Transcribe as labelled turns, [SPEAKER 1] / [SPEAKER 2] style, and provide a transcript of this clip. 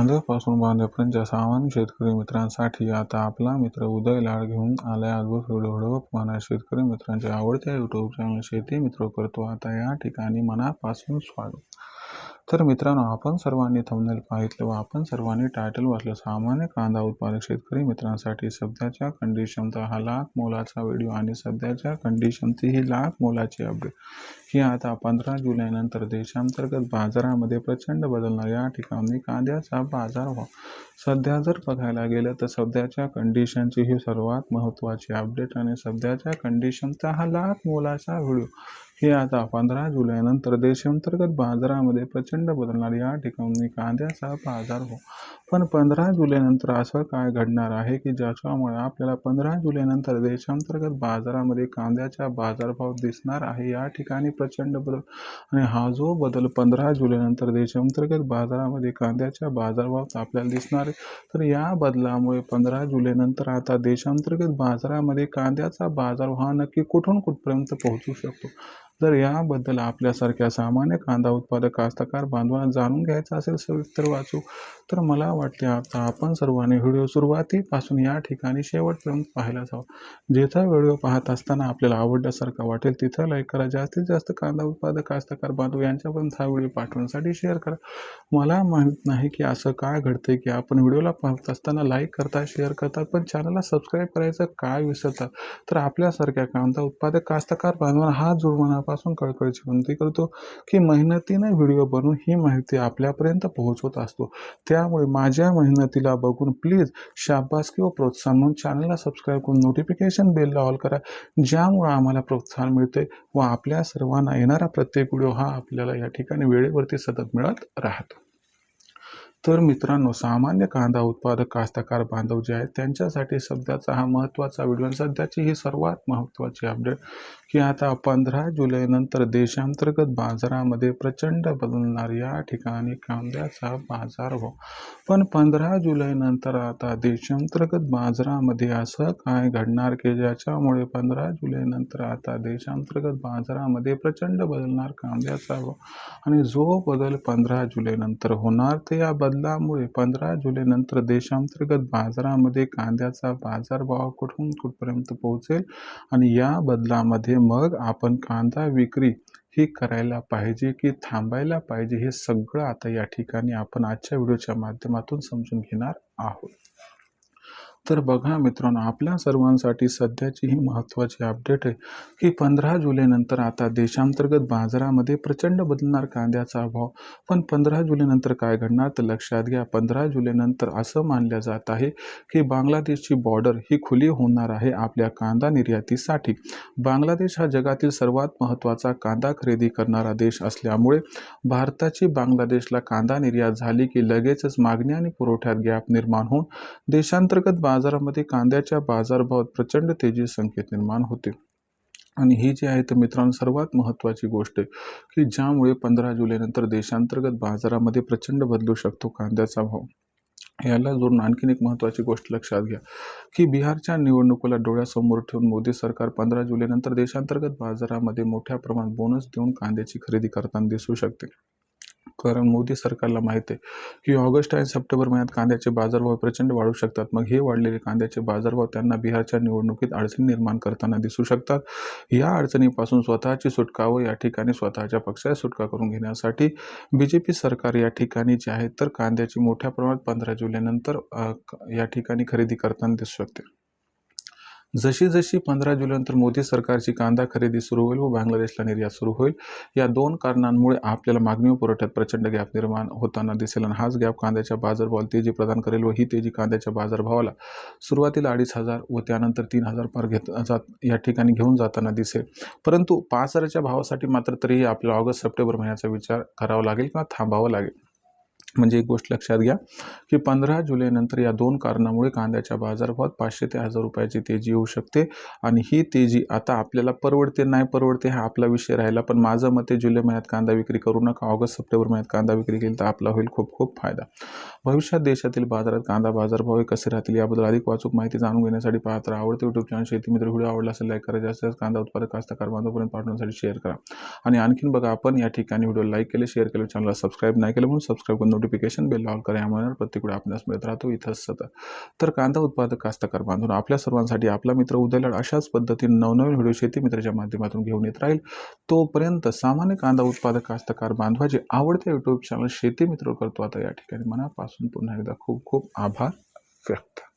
[SPEAKER 1] कांद्यापासून बांधेपर्यंतच्या सामान्य शेतकरी मित्रांसाठी आता आपला मित्र उदय लाड घेऊन आलाय. अद्भुत व्हिडिओ मना शेतकरी मित्रांच्या आवडत्या युट्यूब चॅनल शेती मित्र करतो. आता या ठिकाणी मनापासून स्वागत. तर मित्रांनो आपण सर्वांनी थंबनेल पाहितलं व आपण सर्वांनी टायटल वाचलं. सामान्य कांदा उत्पादक शेतकरी मित्रांसाठी सध्याच्या कंडिशनचा हा लाख मोलाचा व्हिडिओ आणि सध्याच्या कंडिशनची ही लाख मोलाची अपडेट ही आता पंधरा जुलैनंतर देशांतर्गत बाजारामध्ये प्रचंड बदलणार या ठिकाणी कांद्याचा बाजार सध्या जर बघायला गेलं तर सध्याच्या कंडिशनची ही सर्वात महत्त्वाची अपडेट आणि सध्याच्या कंडिशनचा हा लाख मोलाचा व्हिडिओ हे आता पंधरा जुलैनंतर देशांतर्गत बाजारामध्ये प्रचंड बदलणार. या ठिकाणी कांद्याचा बाजार हो. पण पंधरा जुलैनंतर असं काय घडणार आहे की ज्याच्यामुळे आपल्याला पंधरा जुलैनंतर देशांतर्गत बाजारामध्ये कांद्याचा बाजारभाव दिसणार आहे? या ठिकाणी प्रचंड बदल आणि हा जो बदल पंधरा जुलैनंतर देशांतर्गत बाजारामध्ये कांद्याच्या बाजारभावात आपल्याला दिसणार आहे तर या बदलामुळे पंधरा जुलैनंतर आता देशांतर्गत बाजारामध्ये कांद्याचा बाजार हा नक्की कुठून कुठपर्यंत पोहोचू शकतो? जर याबद्दल आपल्यासारख्या सामान्य कांदा उत्पादक कास्तकार बांधवांना जाणून घ्यायचं असेल सविस्तर वाचू तर मला वाटते आता आपण सर्वांनी व्हिडिओ सुरुवातीपासून या ठिकाणी शेवटपर्यंत पाहायला हवा जिथं व्हिडिओ पाहत असताना आपल्याला आवडल्यासारखा वाटेल तिथं लाईक करा. जास्तीत जास्त कांदा उत्पादक कास्तकार बांधव यांच्यापर्यंत हा व्हिडिओ पाठवण्यासाठी शेअर करा. मला माहीत नाही की असं काय घडतंय की आपण व्हिडिओला पाहत असताना लाईक करता शेअर करतात पण चॅनलला सबस्क्राईब करायचं काय विसरतात तर आपल्यासारख्या कांदा उत्पादक कास्तकार बांधवांना हा मनापासून कळकळीची विनंती करतो की मेहनतीने व्हिडिओ बनवून ही माहिती आपल्यापर्यंत पोहोचवत असतो. त्यामुळे माझ्या मेहनतीला बघून प्लीज शाबास किंवा प्रोत्साहन म्हणून चॅनलला सबस्क्राईब करून नोटिफिकेशन बेलला ऑल करा. ज्यामुळे आम्हाला प्रोत्साहन मिळते व आपल्या सर्वांना येणारा प्रत्येक व्हिडिओ हा आपल्याला या ठिकाणी वेळेवरती सतत मिळत राहतो. तर मित्रांनो सामान्य कांदा उत्पादक कास्तकार बांधव जे आहेत त्यांच्यासाठी सध्याचा हा महत्त्वाचा व्हिडिओ आणि सध्याची ही सर्वात महत्त्वाची अपडेट की आता पंधरा जुलैनंतर देशांतर्गत बाजारामध्ये प्रचंड बदलणार या ठिकाणी कांद्याचा बाजार हो. पण पंधरा जुलैनंतर आता देशांतर्गत बाजारामध्ये असं काय घडणार की ज्याच्यामुळे पंधरा जुलैनंतर आता देशांतर्गत बाजारामध्ये प्रचंड बदलणार कांद्याचा हो? आणि जो बदल पंधरा जुलैनंतर होणार ते या बदलामुळे पंधरा जुलैनंतर देशांतर्गत बाजारामध्ये कांद्याचा बाजारभाव कुठून कुठपर्यंत पोहोचेल आणि या बदलामध्ये मग आपण कांदा विक्री ही करायला पाहिजे की थांबायला पाहिजे हे सगळं आता या ठिकाणी आपण आजच्या व्हिडिओच्या माध्यमातून समजून घेणार आहोत. तर बघा मित्रांनो आपल्या सर्वांसाठी सध्याची ही महत्त्वाची अपडेट आहे की पंधरा जुलैनंतर आता देशांतर्गत बाजारामध्ये प्रचंड बदलणार कांद्याचा भाव पण पंधरा जुलैनंतर काय घडणार? तर लक्षात घ्या पंधरा जुलैनंतर असं मानलं जात आहे की बांगलादेशची बॉर्डर ही खुली होणार आहे आपल्या कांदा निर्यातीसाठी. बांगलादेश हा जगातील सर्वात महत्त्वाचा कांदा खरेदी करणारा देश असल्यामुळे भारताची बांगलादेशला कांदा निर्यात झाली की लगेचच मागणी आणि पुरवठ्यात गॅप निर्माण होऊन देशांतर्गत बाजारामध्ये कांद्याच्या बाजारभावात प्रचंड तेजी संकेत निर्माण होते. आणि ही जी आहे तर मित्रांनो सर्वात महत्त्वाची गोष्ट आहे की ज्यामुळे पंधरा जुलैनंतर देशांतर्गत बाजारामध्ये प्रचंड बदलू शकतो कांद्याचा भाव. याला जोडून आणखीन एक महत्त्वाची गोष्ट लक्षात घ्या की बिहारच्या निवडणुकीला डोळ्यासमोर ठेवून मोदी सरकार पंधरा जुलैनंतर देशांतर्गत बाजारामध्ये मोठ्या प्रमाणात बोनस देऊन कांद्याची खरेदी करताना दिसू शकते. कारण मोदी सरकारला माहीत आहे की ऑगस्ट आणि सप्टेंबर महिन्यात कांद्याचे बाजारभाव प्रचंड वाढू शकतात. मग हे वाढलेले कांद्याचे बाजारभाव त्यांना बिहारच्या निवडणुकीत अडचणी निर्माण करताना दिसू शकतात. या अडचणीपासून स्वतःची सुटका व या ठिकाणी स्वतःच्या पक्षाची सुटका करून घेण्यासाठी बी जे पी सरकार या ठिकाणी जे आहे तर कांद्याची मोठ्या प्रमाणात पंधरा जुलैनंतर या ठिकाणी खरेदी करताना दिसू शकते. जशी जशी पंधरा जुलैनंतर मोदी सरकारची कांदा खरेदी सुरू होईल व बांगलादेशला निर्यात सुरू होईल. या दोन कारणांमुळे आपल्याला मागणी व पुरवठ्यात प्रचंड गॅप निर्माण होताना दिसेल आणि हाच गॅप कांद्याच्या बाजारभावाला तेजी प्रदान करेल व ही तेजी कांद्याच्या बाजारभावाला सुरुवातीला अडीच हजार व त्यानंतर तीन हजार पार घेत जात या ठिकाणी घेऊन जाताना दिसेल. परंतु पाच हजारच्या भावासाठी मात्र तरीही आपल्याला ऑगस्ट सप्टेंबर महिन्याचा विचार करावा लागेल किंवा थांबावं लागेल. म्हणजे एक गोष्ट लक्षात घ्या की पंधरा जुलैनंतर या दोन कारणामुळे कांद्याच्या बाजारभावात पाचशे ते हजार रुपयाची तेजी येऊ शकते आणि ही तेजी आता आपल्याला परवडते नाही परवडते हा आपला विषय राहिला. पण माझं मते जुलै महिन्यात कांदा विक्री करू नका ऑगस्ट सप्टेंबर महिन्यात कांदा विक्री केली तर आपला होईल खूप खूप फायदा. भविष्यात देशातील बाजारात कांदा बाजारभाव हे कसे राहतील याबद्दल अधिक वाचूक माहिती जाणून घेण्यासाठी पाहत राहा. आवडते युट्यूब चॅनल शेती मित्र व्हिडिओ आवडला असेल लाईक करा. जास्त कांदा उत्पादक कास्तकार बांधवपर्यंत पाठवण्यासाठी शेअर करा. आणि आणखीन बघा आपण या ठिकाणी व्हिडिओ लाईक केले शेअर केले चॅनलला सबस्क्राईब नाही केलं म्हणून सबस्क्राईब करून नोटिफिकेशन बेल ऑल करा यामुळे प्रत्येक वेळी आपल्यास मिळत राहतो इथं सतत. तर कांदा उत्पादक कास्तकार बांधून आपल्या सर्वांसाठी आपला मित्र उदयलाड अशाच पद्धतीने नवनवीन व्हिडिओ शेती मित्राच्या माध्यमातून घेऊन येत राहील. तोपर्यंत सामान्य कांदा उत्पादक कास्तकार बांधवाचे आवडते यूट्यूब चॅनल शेती मित्र करतो. आता या ठिकाणी मनापासून पुन्हा एकदा खूप खूप आभार व्यक्त.